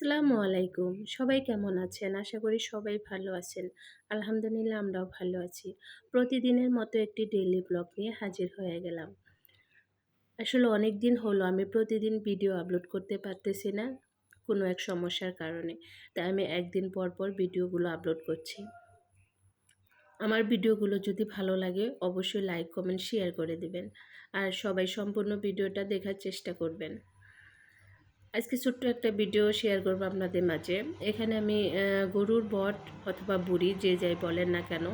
আসসালামু আলাইকুম। সবাই কেমন আছেন? আশা করি সবাই ভালো আছেন। আলহামদুলিল্লাহ, আমরাও ভালো আছি। প্রতিদিনের মতো একটি ডেইলি ব্লগ নিয়ে হাজির হয়ে গেলাম। আসলে অনেক দিন হলো, আমি প্রতিদিন ভিডিও আপলোড করতে পারতেছি না কোনো এক সমস্যার কারণে। তাই আমি একদিন পর পর ভিডিওগুলো আপলোড করছি। আমার ভিডিওগুলো যদি ভালো লাগে, অবশ্যই লাইক কমেন্ট শেয়ার করে দেবেন। আর সবাই সম্পূর্ণ ভিডিওটা দেখার চেষ্টা করবেন। আজকে ছোট্ট একটা ভিডিও শেয়ার করব আপনাদের মাঝে। এখানে আমি গরুর বট অথবা বুড়ি যে যাই বলেন না কেন,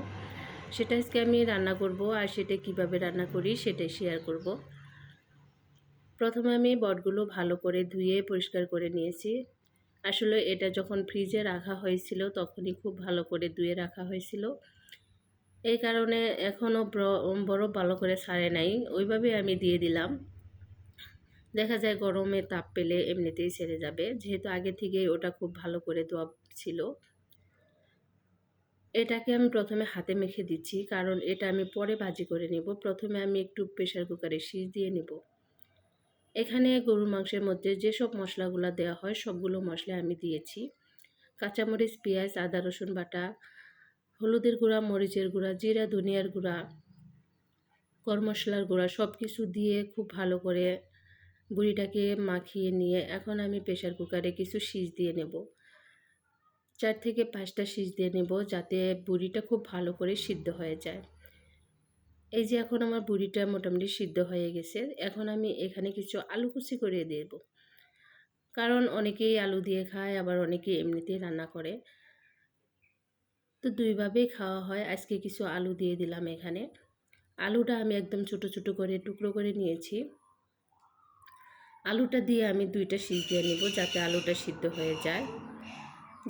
সেটা আজকে আমি রান্না করব আর সেটা কীভাবে রান্না করি সেটাই শেয়ার করব। প্রথমে আমি বটগুলো ভালো করে ধুয়ে পরিষ্কার করে নিয়েছি। আসলে এটা যখন ফ্রিজে রাখা হয়েছিল তখনই খুব ভালো করে ধুয়ে রাখা হয়েছিল। এই কারণে এখনও বরফ ভালো করে সারে নাই। ওইভাবে আমি দিয়ে দিলাম। দেখা যায় গরমে তাপ পেলে এমনিতেই ছেড়ে যাবে। যেহেতু আগে থেকেই ওটা খুব ভালো করে দোয়া ছিল। এটাকে আমি প্রথমে হাতে মেখে দিচ্ছি, কারণ এটা আমি পরে ভাজি করে নেব। প্রথমে আমি একটু প্রেশার কুকারে শীষ দিয়ে নেব। এখানে গরুর মাংসের মধ্যে যেসব মশলাগুলো দেওয়া হয়, সবগুলো মশলা আমি দিয়েছি। কাঁচামরিচ, পেঁয়াজ, আদা, রসুন বাটা, হলুদের গুঁড়া, মরিচের গুঁড়া, জিরা, ধনিয়ার গুঁড়া গরম মশলার গুঁড়া সব কিছু দিয়ে খুব ভালো করে বুড়িটাকে মাখিয়ে নিয়ে এখন আমি প্রেশার কুকারে কিছু সিজ দিয়ে নেব। চার থেকে পাঁচটা সিজ দিয়ে নেব যাতে বুড়িটা খুব ভালো করে সিদ্ধ হয়ে যায়। এই যে এখন আমার বুড়িটা মোটামুটি সিদ্ধ হয়ে গেছে, এখন আমি এখানে কিছু আলু কুচি করে দেব। কারণ অনেকেই আলু দিয়ে খায়, আবার অনেকে এমনিতেই রান্না করে। তো দুইভাবেই খাওয়া হয়, আজকে কিছু আলু দিয়ে দিলাম এখানে। আলুটা আমি একদম ছোট ছোট করে, টুকরো করে নিয়েছি। আলুটা দিয়ে আমি দুইটা দিয়ে নেব যাতে আলুটা সিদ্ধ হয়ে যায়।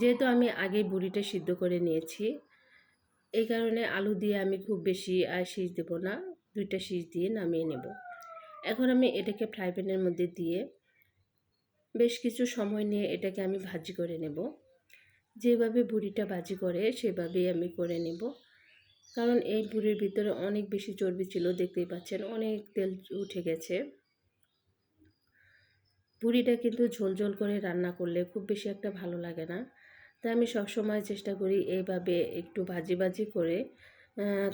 যেহেতু আমি আগে বুড়িটা সিদ্ধ করে নিয়েছি, এই কারণে আলু দিয়ে আমি খুব বেশি আর সিজ দেব না, দুইটা সিজ দিয়ে নামিয়ে নেব। এখন আমি এটাকে ফ্রাই প্যানের মধ্যে দিয়ে বেশ কিছু সময় নিয়ে এটাকে আমি ভাজি করে নেব। যেভাবে বুড়িটা ভাজি করে, সেভাবেই আমি করে নেব। কারণ এই বুড়ির ভিতরে অনেক বেশি চর্বি ছিল, দেখতেই পাচ্ছেন, অনেক তেল উঠে গেছে। পুরিটা কিন্তু ঝোল করে রান্না করলে খুব বেশি একটা ভালো লাগে না। তাই আমি সবসময় চেষ্টা করি এইভাবে একটু ভাজি ভাজি করে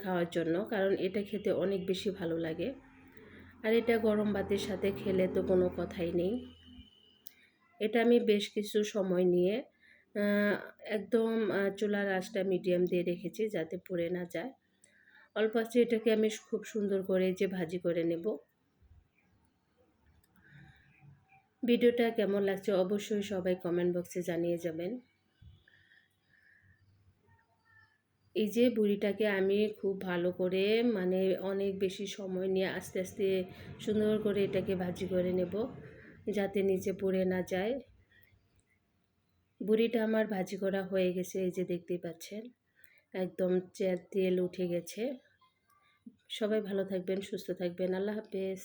খাওয়ার জন্য, কারণ এটা খেতে অনেক বেশি ভালো লাগে। আর এটা গরম ভাতের সাথে খেলে তো কোনো কথাই নেই। এটা আমি বেশ কিছু সময় নিয়ে একদম চুলার আঁচটা মিডিয়াম দিয়ে রেখেছি যাতে পুড়ে না যায়। অল্প আছে এটাকে আমি খুব সুন্দর করে যে ভাজি করে নেব। ভিডিওটা কেমন লাগছে অবশ্যই সবাই কমেন্ট বক্সে জানিয়ে যাবেন। এই যে বুড়িটাকে আমি খুব ভালো করে মানে অনেক বেশি সময় নিয়ে আস্তে আস্তে সুন্দর করে এটাকে ভাজি করে নেব, যাতে নিচে পড়ে না যায়। বুড়িটা আমার ভাজি করা হয়ে গেছে, এই যে দেখতেই পাচ্ছেন, একদম চেয়ার তেল উঠে গেছে। সবাই ভালো থাকবেন, সুস্থ থাকবেন, আল্লাহ হাফেজ।